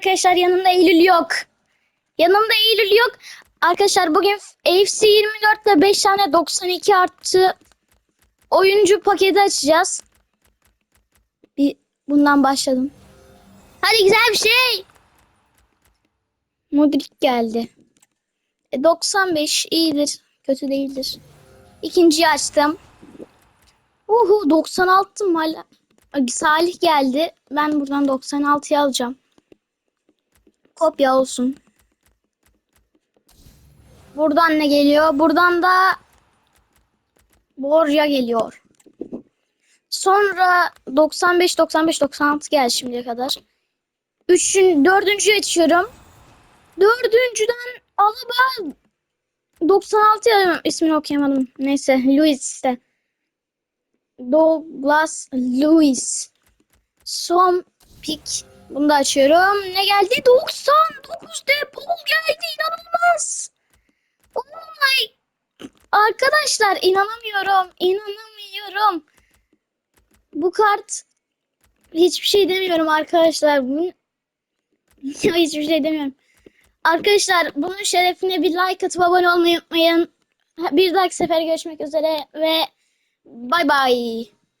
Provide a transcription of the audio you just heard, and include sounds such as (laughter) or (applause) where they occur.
arkadaşlar yanımda Eylül yok. Yanımda Eylül yok. Arkadaşlar bugün AFC 24'te 5 tane 92 artı oyuncu paketi açacağız. Bir bundan başladım. Hadi güzel bir şey. Modric geldi. E, 95 iyidir. Kötü değildir. İkinciyi açtım. Uhu 96 mı hala? Salih geldi. Ben buradan 96'yı alacağım. Kopya olsun. Buradan ne geliyor? Buradan da Borja geliyor. Sonra 95 95 96 geldi şimdiye kadar. Üçün, dördüncüyü açıyorum. Dördüncüden Alaba 96 yazıyorum. İsmini okuyamadım. Neyse Luis işte. Douglas Lewis. Son pick. Bunu da açıyorum. Ne geldi? 99 de Paul geldi. İnanılmaz. Oh my. Arkadaşlar inanamıyorum. İnanamıyorum. Bu kart hiçbir şey demiyorum arkadaşlar. Bu... (laughs) hiçbir şey demiyorum. Arkadaşlar bunun şerefine bir like atıp abone olmayı unutmayın. Bir dahaki sefer görüşmek üzere ve bay bay.